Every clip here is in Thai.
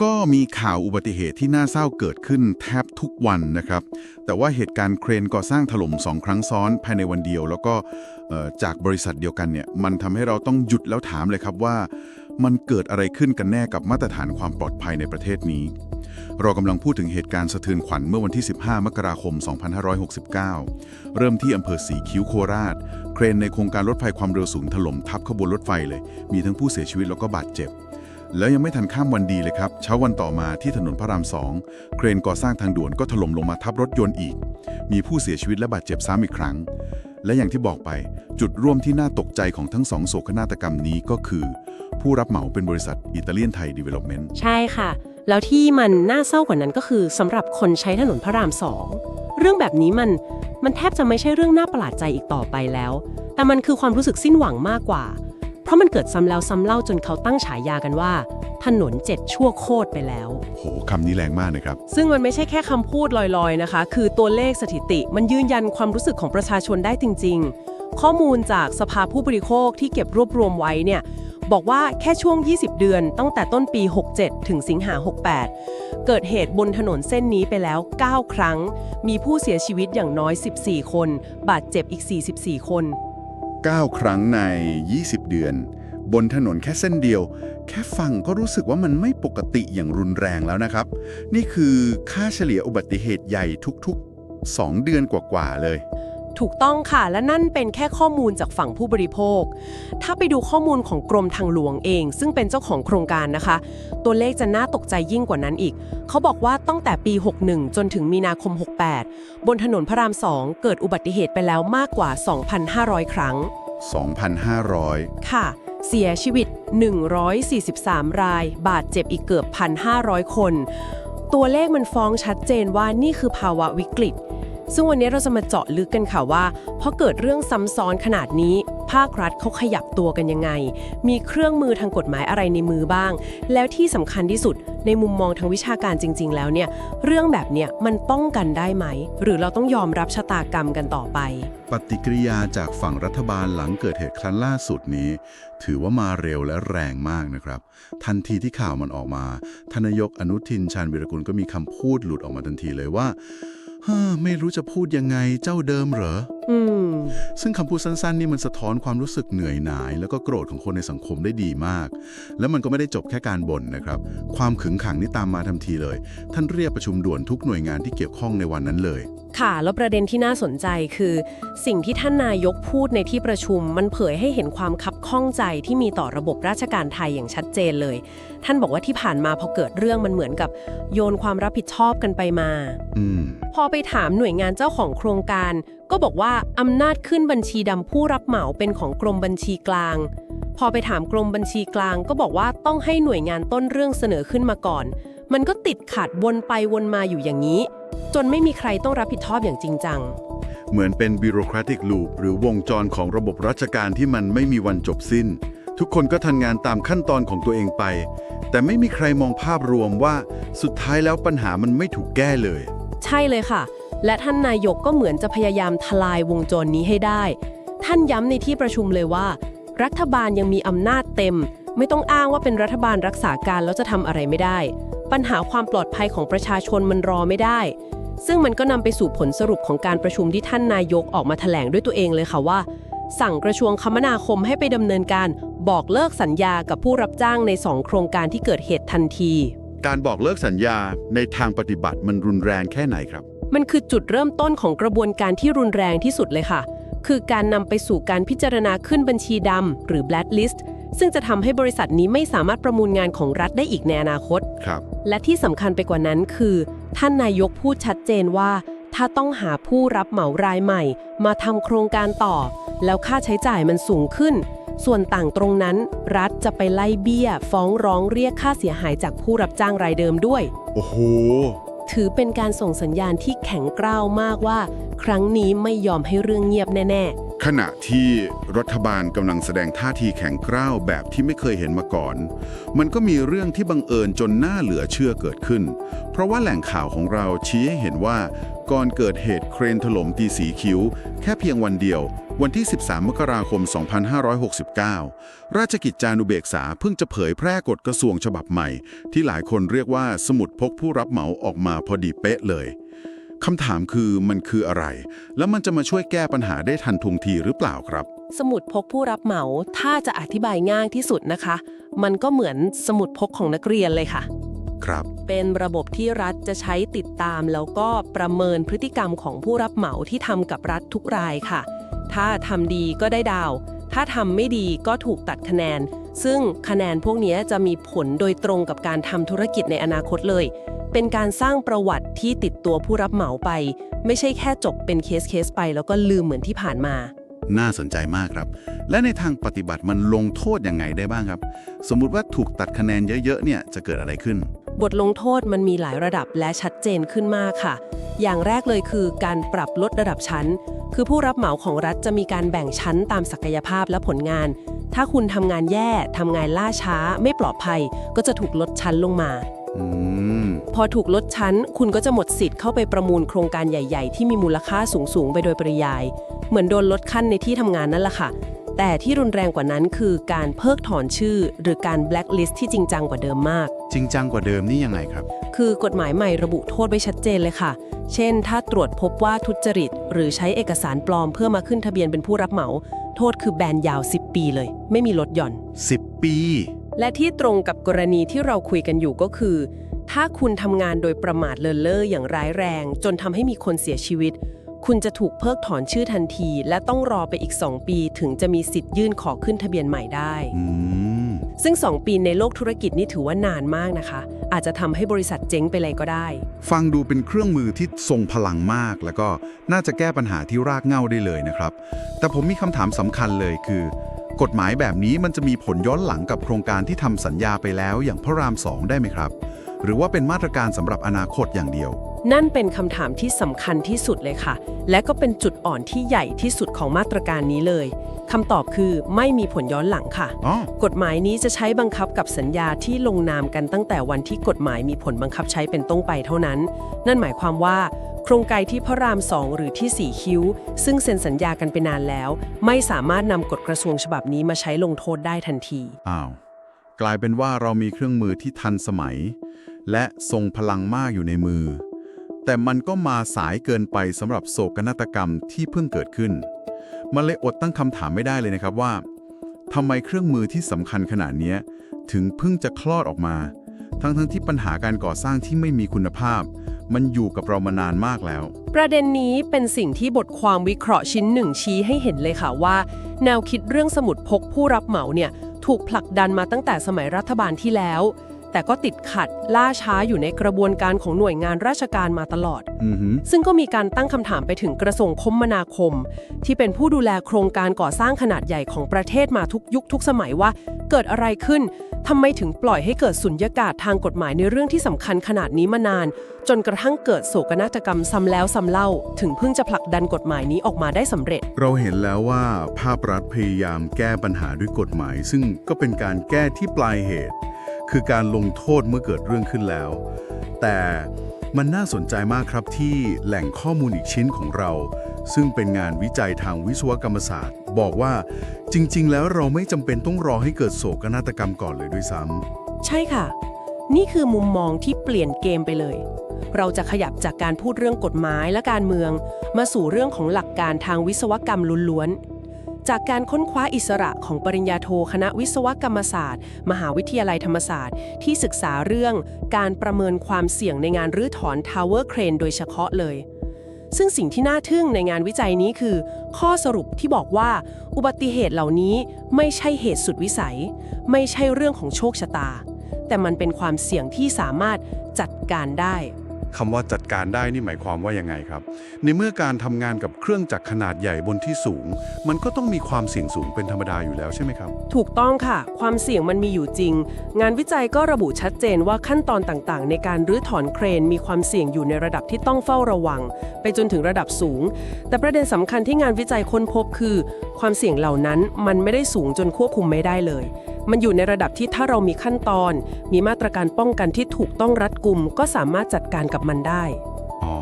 ก็มีข่าวอุบัติเหตุที่น่าเศร้าเกิดขึ้นแทบทุกวันนะครับ แต่ว่าเหตุการณ์เครนก่อสร้างถล่มสองครั้งซ้อนภายในวันเดียว แล้วก็จากบริษัทเดียวกันเนี่ยมันทำให้เราต้องหยุดแล้วถามเลยครับว่า มันเกิดอะไรขึ้นกันแน่กับมาตรฐานความปลอดภัยในประเทศนี้ เรากำลังพูดถึงเหตุการณ์สะเทือนขวัญเมื่อวันที่ 15 มกราคม 2569 เริ่มที่อำเภอสีคิ้วโคราช เครนในโครงการรถไฟความเร็วสูงถล่มทับขบวนรถไฟเลย มีทั้งผู้เสียชีวิตแล้วก็บาดเจ็บ แล้วยังไม่ทันข้ามวันดีเลยครับ เช้าวันต่อมาที่ถนนพระรามสองเครนก่อสร้างทางด่วนก็ถล่มลงมาทับรถยนต์อีก มีผู้เสียชีวิตและบาดเจ็บซ้ำอีกครั้ง และอย่างที่บอกไป จุดร่วมที่น่าตกใจของทั้งสองโศกนาฏกรรมนี้ก็คือ ผู้รับเหมาเป็นบริษัทอิตาเลียนไทยดีเวล็อปเมนต์ใช่ค่ะ แล้วที่มันน่าเศร้ากว่านั้นก็คือสำหรับคนใช้ถนนพระรามสองเรื่องแบบนี้มันมันแทบจะไม่ใช่เรื่องน่าประหลาดใจอีกต่อไปแล้ว แต่มันคือความรู้สึกสิ้นหวังมากกว่า ราะมันเกิดซ้ำแล้วซ้ำเล่าจนเขาตั้งฉายากันว่า ถนนเจ็ดชั่วโคตรไปแล้ว โหคำนี้แรงมากนะครับ ซึ่งมันไม่ใช่แค่คำพูดลอยๆนะคะ คือตัวเลขสถิติมันยืนยันความรู้สึกของประชาชนได้จริง ๆ ข้อมูลจากสภาผู้บริโภคที่เก็บรวบรวมไว้เนี่ยบอกว่าแค่ช่วง 20 เดือนตั้งแต่ต้นปี 67 ถึงสิงหา 68 เกิดเหตุบนถนนเส้นนี้ไปแล้ว 9 ครั้ง มีผู้เสียชีวิตอย่างน้อย 14 คน บาดเจ็บอีก 44 คน 9 ครั้งใน 20 เดือน บนถนนแค่เส้นเดียว แค่ฟังก็รู้สึกว่ามันไม่ปกติอย่างรุนแรงแล้วนะครับ นี่คือค่าเฉลี่ยอุบัติเหตุใหญ่ทุกๆ 2 เดือนกว่าๆเลย ถูกต้องค่ะ และนั่นเป็นแค่ข้อมูลจากฝั่งผู้บริโภค ถ้าไปดูข้อมูลของกรมทางหลวงเอง ซึ่งเป็นเจ้าของโครงการนะคะ ตัวเลขจะน่าตกใจยิ่งกว่านั้นอีก เขาบอกว่าตั้งแต่ปี 61 จนถึงมีนาคม 68 บนถนนพระราม 2 เกิดอุบัติเหตุไปแล้วมากกว่า 2,500 ครั้ง 2,500 ค่ะ เสียชีวิต 143 ราย บาดเจ็บอีกเกือบ 1,500 คน ตัวเลขมันฟ้องชัดเจนว่านี่คือภาวะวิกฤต ซึ่งวันนี้เราจะมาเจาะลึกกันค่ะว่าเพราะเกิดเรื่องซ้ำซ้อนขนาดนี้ ภาครัฐเขาขยับตัวกันยังไง มีเครื่องมือทางกฎหมายอะไรในมือบ้าง แล้วที่สำคัญที่สุดในมุมมองทางวิชาการจริง ๆ แล้วเนี่ย เรื่องแบบเนี้ยมันป้องกันได้ไหม หรือเราต้องยอมรับชะตากรรมกันต่อไป ปฏิกิริยาจากฝั่งรัฐบาลหลังเกิดเหตุครั้งล่าสุดนี้ ถือว่ามาเร็วและแรงมากนะครับ ทันทีที่ข่าวมันออกมาทนายกอนุทินชาญวิรกุลก็มีคำพูดหลุดออกมาทันทีเลยว่า ฮ้อไม่รู้จะพูดยังไงเจ้าเดิมเหรอ อืม ซึ่งคำพูดสั้นๆ นี่มันสะท้อนความรู้สึกเหนื่อยหน่าย แล้วก็โกรธของคนในสังคมได้ดีมาก แล้วมันก็ไม่ได้จบแค่การบ่นนะครับ ความขึงขังนี่ตามมาทันทีเลย ท่านเรียกประชุมด่วนทุกหน่วยงานที่เกี่ยวข้องในวันนั้นเลย ค่ะ แล้วประเด็นที่น่าสนใจคือ สิ่งที่ท่านนายกพูดในที่ประชุม มันเผยให้เห็นความคับข้องใจที่มีต่อระบบราชการไทยอย่างชัดเจนเลย ท่านบอกว่าที่ผ่านมาพอเกิดเรื่องมันเหมือนกับ โยนความรับผิดชอบกันไปมาอืมพอไปถามหน่วยงานเจ้าของโครงการ ก็บอกว่าอำนาจขึ้นบัญชีดำผู้รับเหมาเป็นของกรมบัญชีกลาง พอไปถามกรมบัญชีกลาง ก็บอกว่าต้องให้หน่วยงานต้นเรื่องเสนอขึ้นมาก่อน มันก็ติดขัดวนไปวนมาอยู่อย่างนี้ จนไม่มีใครต้องรับผิดชอบอย่างจริงจัง เหมือนเป็น bureaucratic loop หรือวงจรของระบบราชการที่มันไม่มีวันจบสิ้น ทุกคนก็ทำงานตามขั้นตอนของตัวเองไป แต่ไม่มีใครมองภาพรวมว่าสุดท้ายแล้วปัญหามันไม่ถูกแก้เลย ใช่เลยค่ะ และท่านนายกก็เหมือนจะพยายามทลายวงจรนี้ให้ได้ ท่านย้ำในที่ประชุมเลยว่า รัฐบาลยังมีอำนาจเต็ม ไม่ต้องอ้างว่าเป็นรัฐบาลรักษาการแล้วจะทำอะไรไม่ได้ ปัญหาความปลอดภัยของประชาชนมันรอไม่ได้ ซึ่งมันก็นำไปสู่ผลสรุปของการประชุมที่ท่านนายกออกมาแถลงด้วยตัวเองเลยค่ะว่า สั่งกระทรวงคมนาคมให้ไปดำเนินการบอกเลิกสัญญากับผู้รับจ้างในสองโครงการที่เกิดเหตุทันที การบอกเลิกสัญญาในทางปฏิบัติมันรุนแรงแค่ไหนครับ มันคือจุดเริ่มต้นของกระบวนการที่รุนแรงที่สุดเลยค่ะ คือการนำไปสู่การพิจารณาขึ้นบัญชีดำหรือ blacklist ซึ่งจะทำให้บริษัทนี้ไม่สามารถประมูลงานของรัฐได้อีกในอนาคต ครับ และที่สำคัญไปกว่านั้นคือ ท่านนายกพูดชัดเจนว่า ถ้าต้องหาผู้รับเหมารายใหม่ มาทำโครงการต่อ แล้วค่าใช้จ่ายมันสูงขึ้น ส่วนต่างตรงนั้น รัฐจะไปไล่เบี้ย ฟ้องร้องเรียกค่าเสียหายจากผู้รับจ้างรายเดิมด้วย โอ้โห ถือเป็นการส่งสัญญาณที่แข็งกร้าวมากว่า ครั้งนี้ไม่ยอมให้เรื่องเงียบแน่ ขณะที่รัฐบาลกำลังแสดงท่าทีแข็งกร้าวแบบที่ไม่เคยเห็นมาก่อน มันก็มีเรื่องที่บังเอิญจนน่าเหลือเชื่อเกิดขึ้น เพราะว่าแหล่งข่าวของเราชี้ให้เห็นว่า ก่อนเกิดเหตุเครนถล่มตีสีคิ้ว แค่เพียงวันเดียว วันที่ 13 มกราคม 2569 ราชกิจจานุเบกษาเพิ่งจะเผยแพร่กฎกระทรวงฉบับใหม่ ที่หลายคนเรียกว่าสมุดพกผู้รับเหมาออกมาพอดีเป๊ะเลย คำถามคือมันคืออะไร แล้วมันจะมาช่วยแก้ปัญหาได้ทันทุงทีหรือเปล่าครับ สมุดพกผู้รับเหมาถ้าจะอธิบายง่ายที่สุดนะคะ มันก็เหมือนสมุดพกของนักเรียนเลยค่ะ ครับ เป็นระบบที่รัฐจะใช้ติดตาม แล้วก็ประเมินพฤติกรรมของผู้รับเหมาที่ทำกับรัฐทุกรายค่ะ ถ้าทำดีก็ได้ดาว ถ้าทำไม่ดีก็ถูกตัดคะแนน ซึ่งคะแนนพวกนี้จะมีผลโดยตรงกับการทำธุรกิจในอนาคตเลย เป็นการสร้างประวัติที่ติดตัวผู้รับเหมาไป ไม่ใช่แค่จบเป็นเคสเคสๆไป แล้วก็ลืมเหมือนที่ผ่านมา น่าสนใจมากครับ และในทางปฏิบัติมันลงโทษยังไงได้บ้างครับ สมมุติว่าถูกตัดคะแนนเยอะๆเนี่ยจะเกิดอะไรขึ้น บทลงโทษมันมีหลายระดับและชัดเจนขึ้นมากค่ะ อย่างแรกเลยคือการปรับลดระดับชั้น คือผู้รับเหมาของรัฐจะมีการแบ่งชั้นตามศักยภาพและผลงาน ถ้าคุณทำงานแย่ทำงานล่าช้า ไม่ปลอดภัย ก็จะถูกลดชั้นลงมาอืม พอถูกลดชั้น คุณก็จะหมดสิทธิ์เข้าไปประมูลโครงการใหญ่ ๆ ที่มีมูลค่าสูงๆ ไปโดยปริยาย เหมือนโดนลดขั้นในที่ทำงานนั่นแหละค่ะ แต่ที่รุนแรงกว่านั้นคือการเพิกถอนชื่อ หรือการ blacklist ที่จริงจังกว่าเดิมมาก จริงจังกว่าเดิมนี่ยังไงครับ คือกฎหมายใหม่ระบุโทษไว้ชัดเจนเลยค่ะ เช่น ถ้าตรวจพบว่าทุจริต หรือใช้เอกสารปลอมเพื่อมาขึ้นทะเบียนเป็นผู้รับเหมา โทษคือแบนยาว 10 ปีเลย ไม่มีลดหย่อน 10 ปี และที่ตรงกับกรณีที่เราคุยกันอยู่ก็คือ ถ้าคุณทำงานโดยประมาทเลินเล่ออย่างร้ายแรง จนทำให้มีคนเสียชีวิต คุณจะถูกเพิกถอนชื่อทันที และต้องรอไปอีก 2 ปีถึงจะมีสิทธิ์ยื่นขอขึ้นทะเบียนใหม่ได้อืมซึ่ง 2 ปีในโลกธุรกิจนี่ถือว่านานมากนะคะ อาจจะทำให้บริษัทเจ๊งไปเลยก็ได้ ฟังดูเป็นเครื่องมือที่ทรงพลังมาก แล้วก็น่าจะแก้ปัญหาที่รากเหง้าได้เลยนะครับ แต่ผมมีคำถามสำคัญเลยคือ กฎหมายแบบนี้มันจะมีผลย้อนหลังกับโครงการที่ทำสัญญาไปแล้วอย่างพระรามสองได้ไหมครับ หรือว่าเป็นมาตรการสำหรับอนาคตอย่างเดียว นั่นเป็นคำถามที่สำคัญที่สุดเลยค่ะ และก็เป็นจุดอ่อนที่ใหญ่ที่สุดของมาตรการนี้เลยคำตอบคือไม่มีผลย้อนหลังค่ะ อ๋อ กฎหมายนี้จะใช้บังคับกับสัญญาที่ลงนามกันตั้งแต่วันที่กฎหมายมีผลบังคับใช้เป็นต้นไปเท่านั้น นั่นหมายความว่า โครงการที่พระรามสองหรือที่สีคิ้ว ซึ่งเซ็นสัญญากันไปนานแล้ว ไม่สามารถนำกฎกระทรวงฉบับนี้มาใช้ลงโทษได้ทันที อ้าว กลายเป็นว่าเรามีเครื่องมือที่ทันสมัย และทรงพลังมากอยู่ในมือ แต่มันก็มาสายเกินไปสำหรับโศกนาฏกรรมที่เพิ่งเกิดขึ้น มันเลยอดตั้งคำถามไม่ได้เลยนะครับว่าทำไมเครื่องมือที่สำคัญขนาดนี้ถึงเพิ่งจะคลอดออกมา ทั้งๆที่ปัญหาการก่อสร้างที่ไม่มีคุณภาพ มันอยู่กับเรามานานมากแล้ว ประเด็นนี้เป็นสิ่งที่บทความวิเคราะห์ชิ้นหนึ่งชี้ให้เห็นเลยค่ะว่า แนวคิดเรื่องสมุดพกผู้รับเหมาเนี่ยถูกผลักดันมาตั้งแต่สมัยรัฐบาลที่แล้ว แต่ก็ติดขัดล่าช้าอยู่ในกระบวนการของหน่วยงานราชการมาตลอด อือหือซึ่งก็มีการตั้งคำถามไปถึงกระทรวงคมนาคม ที่เป็นผู้ดูแลโครงการก่อสร้างขนาดใหญ่ของประเทศมาทุกยุคทุกสมัยว่า เกิดอะไรขึ้นทำไมถึงปล่อยให้เกิดสุญญากาศทางกฎหมายในเรื่องที่สำคัญขนาดนี้มานาน จนกระทั่งเกิดโศกนาฏกรรมซ้ำแล้วซ้ำเล่า ถึงเพิ่งจะผลักดันกฎหมายนี้ออกมาได้สำเร็จ เราเห็นแล้วว่าภาครัฐพยายามแก้ปัญหาด้วยกฎหมาย ซึ่งก็เป็นการแก้ที่ปลายเหตุ คือการลงโทษเมื่อเกิดเรื่องขึ้นแล้ว แต่มันน่าสนใจมากครับที่แหล่งข้อมูลอีกชิ้นของเรา ซึ่งเป็นงานวิจัยทางวิศวกรรมศาสตร์ บอกว่าจริง ๆ แล้วเราไม่จำเป็นต้องรอให้เกิดโศกนาฏกรรมก่อนเลยด้วยซ้ำใช่ค่ะ นี่คือมุมมองที่เปลี่ยนเกมไปเลย เราจะขยับจากการพูดเรื่องกฎหมายและการเมือง มาสู่เรื่องของหลักการทางวิศวกรรมล้วนๆ จากการค้นคว้าอิสระของปริญญาโทคณะวิศวกรรมศาสตร์ มหาวิทยาลัยธรรมศาสตร์ ที่ศึกษาเรื่องการประเมินความเสี่ยงในงานรื้อถอนทาวเวอร์เครนโดยเฉพาะเลย ซึ่งสิ่งที่น่าทึ่งในงานวิจัยนี้คือ ข้อสรุปที่บอกว่า อุบัติเหตุเหล่านี้ไม่ใช่เหตุสุดวิสัย ไม่ใช่เรื่องของโชคชะตา แต่มันเป็นความเสี่ยงที่สามารถจัดการได้ คำว่าจัดการได้นี่หมายความว่ายังไงครับ ในเมื่อการทำงานกับเครื่องจักรขนาดใหญ่บนที่สูง มันก็ต้องมีความเสี่ยงสูงเป็นธรรมดาอยู่แล้วใช่ไหมครับ ถูกต้องค่ะ ความเสี่ยงมันมีอยู่จริง งานวิจัยก็ระบุชัดเจนว่าขั้นตอนต่างๆ ในการรื้อถอนเครนมีความเสี่ยงอยู่ในระดับที่ต้องเฝ้าระวัง ไปจนถึงระดับสูง แต่ประเด็นสำคัญที่งานวิจัยค้นพบคือ ความเสี่ยงเหล่านั้นมันไม่ได้สูงจนควบคุมไม่ได้เลย มันอยู่ในระดับที่ถ้าเรามีขั้นตอน มีมาตรการป้องกันที่ถูกต้องรัดกุมก็สามารถจัดการกับมันได้อ๋อ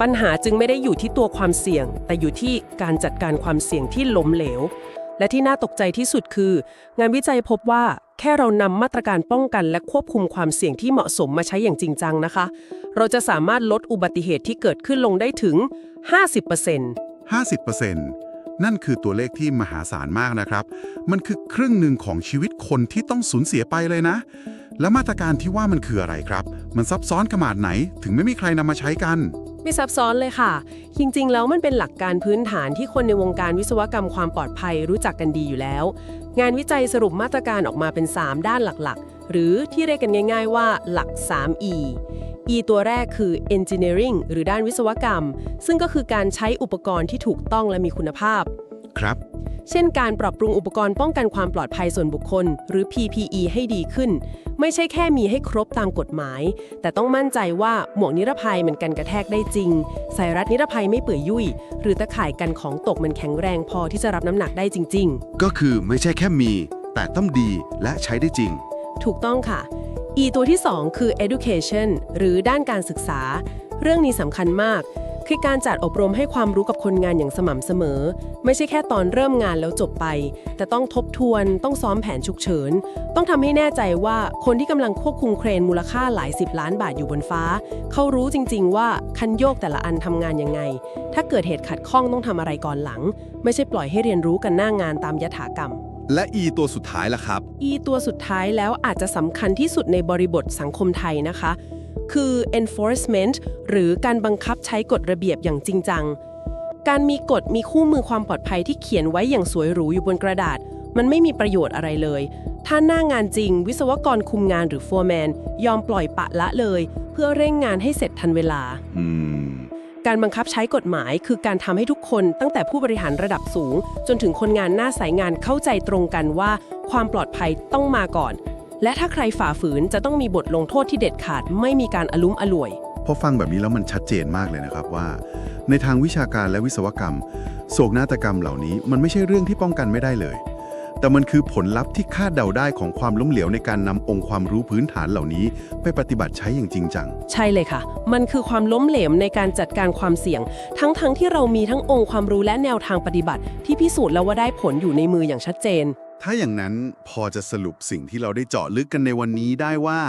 ปัญหาจึงไม่ได้อยู่ที่ตัวความเสี่ยง แต่อยู่ที่การจัดการความเสี่ยงที่ล้มเหลว และที่น่าตกใจที่สุดคือ งานวิจัยพบว่าแค่เรานำมาตรการป้องกันและควบคุมความเสี่ยงที่เหมาะสมมาใช้อย่างจริงจังนะคะ เราจะสามารถลดอุบัติเหตุที่เกิดขึ้นลงได้ถึง 50% 50%นั่นคือตัวเลขที่มหาศาลมากนะครับ มันคือครึ่งหนึ่งของชีวิตคนที่ต้องสูญเสียไปเลยนะ แล้วมาตรการที่ว่ามันคืออะไรครับ มันซับซ้อนขนาดไหน ถึงไม่มีใครนำมาใช้กัน ไม่ซับซ้อนเลยค่ะ จริง ๆ แล้วมันเป็นหลักการพื้นฐานที่คนในวงการวิศวกรรมความปลอดภัยรู้จักกันดีอยู่แล้ว งานวิจัยสรุปมาตรการออกมาเป็น 3 ด้านหลักๆ หรือที่เรียกกันง่าย ๆ ว่าหลัก 3E E ตัวแรกคือ engineering หรือด้านวิศวกรรม ซึ่งก็คือการใช้อุปกรณ์ที่ถูกต้องและมีคุณภาพ ครับ เช่นการปรับปรุงอุปกรณ์ป้องกันความปลอดภัยส่วนบุคคล หรือ PPE ให้ดีขึ้น ไม่ใช่แค่มีให้ครบตามกฎหมาย แต่ต้องมั่นใจว่าหมวกนิรภัยมันกันกระแทกได้จริงสายรัดนิรภัยไม่เปื่อยยุ่ย หรือตะข่ายกันของตกมันแข็งแรงพอที่จะรับน้ำหนักได้จริง ก็คือไม่ใช่แค่มี แต่ต้องดีและใช้ได้จริง ๆ ถูกต้องค่ะ E ตัวที่ 2 คือ education หรือด้านการศึกษา เรื่องนี้สำคัญมาก คือการจัดอบรมให้ความรู้กับคนงานอย่างสม่ำเสมอ ไม่ใช่แค่ตอนเริ่มงานแล้วจบไป แต่ต้องทบทวน ต้องซ้อมแผนฉุกเฉิน ต้องทำให้แน่ใจว่าคนที่กำลังควบคุมเครนมูลค่าหลายสิบล้านบาทอยู่บนฟ้า เขารู้จริง ๆ ว่าคันโยกแต่ละอันทำงานยังไง ถ้าเกิดเหตุขัดข้องต้องทำอะไรก่อนหลัง ไม่ใช่ปล่อยให้เรียนรู้กันหน้างานตามยถากรรมและ E ตัวสุดท้ายล่ะครับ E ตัวสุดท้ายแล้วอาจจะสำคัญที่สุดในบริบทสังคมไทยนะคะ คือ enforcement หรือการบังคับใช้กฎระเบียบอย่างจริงจัง การมีกฎมีคู่มือความปลอดภัยที่เขียนไว้อย่างสวยหรูอยู่บนกระดาษ มันไม่มีประโยชน์อะไรเลย ถ้าหน้างานจริง วิศวกรคุมงานหรือ foreman ยอมปล่อยปะละเลย เพื่อเร่งงานให้เสร็จทันเวลา การบังคับใช้กฎหมายคือการทำให้ทุกคนตั้งแต่ผู้บริหารระดับสูง จนถึงคนงานหน้าสายงานเข้าใจตรงกันว่า ความปลอดภัยต้องมาก่อน และถ้าใครฝ่าฝืนจะต้องมีบทลงโทษที่เด็ดขาดไม่มีการอลุ้มอล่วย พอฟังแบบนี้แล้วมันชัดเจนมากเลยนะครับว่า ในทางวิชาการและวิศวกรรม โศกนาฏกรรมเหล่านี้มันไม่ใช่เรื่องที่ป้องกันไม่ได้เลย แต่มันคือผลลัพธ์ที่คาดเดาได้ของความล้มเหลวในการนำองค์ความรู้พื้นฐานเหล่านี้ ไปปฏิบัติใช้อย่างจริงจัง ใช่เลยค่ะ มันคือความล้มเหลวในการจัดการความเสี่ยง ทั้งๆทที่เรามีทั้งองค์ความรู้และแนวทางปฏิบัติ ที่พิสูจน์แล้วว่าได้ผลอยู่ในมืออย่างชัดเจน ถ้าอย่างนั้นพอจะสรุปสิ่งที่เราได้เจาะลึกกันในวันนี้ได้ว่า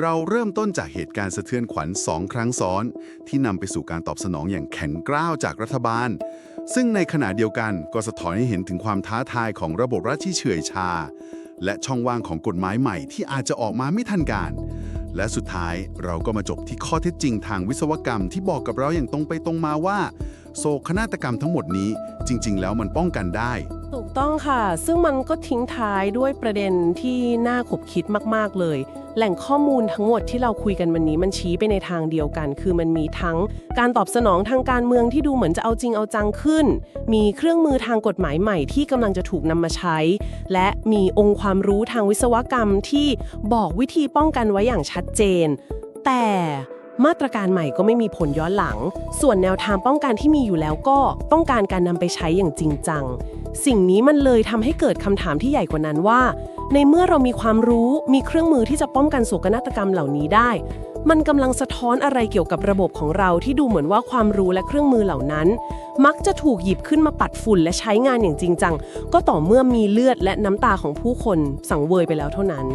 เราเริ่มต้นจากเหตุการณ์สะเทือนขวัญสองครั้งซ้อน ที่นำไปสู่การตอบสนองอย่างแข็งกร้าวจากรัฐบาล ซึ่งในขณะเดียวกันก็สะท้อนให้เห็นถึงความท้าทายของระบบรัฐที่เฉื่อยชา และช่องว่างของกฎหมายใหม่ที่อาจจะออกมาไม่ทันการ และสุดท้ายเราก็มาจบที่ข้อเท็จจริงทางวิศวกรรมที่บอกกับเราอย่างตรงไปตรงมาว่า โศกนาฏกรรมทั้งหมดนี้จริง ๆ แล้วมันป้องกันได้ ต้องค่ะ ซึ่งมันก็ทิ้งท้ายด้วยประเด็นที่น่าขบคิดมาก ๆ เลย แหล่งข้อมูลทั้งหมดที่เราคุยกันวันนี้มันชี้ไปในทางเดียวกัน คือมันมีทั้งการตอบสนองทางการเมืองที่ดูเหมือนจะเอาจริงเอาจังขึ้น มีเครื่องมือทางกฎหมายใหม่ที่กำลังจะถูกนำมาใช้ และมีองค์ความรู้ทางวิศวกรรมที่บอกวิธีป้องกันไว้อย่างชัดเจน แต่มาตรการใหม่ก็ไม่มีผลย้อนหลัง ส่วนแนวทางป้องกันที่มีอยู่แล้วก็ต้องการการนำไปใช้อย่างจริงจัง สิ่งนี้มันเลยทำให้เกิดคำถามที่ใหญ่กว่านั้นว่า ในเมื่อเรามีความรู้มีเครื่องมือที่จะป้องกันโศกนาฏกรรมเหล่านี้ได้ มันกำลังสะท้อนอะไรเกี่ยวกับระบบของเราที่ดูเหมือนว่าความรู้และเครื่องมือเหล่านั้น มักจะถูกหยิบขึ้นมาปัดฝุ่นและใช้งานอย่างจริงจังก็ต่อเมื่อมีเลือดและน้ำตาของผู้คน สังเวยไปแล้วเท่านั้น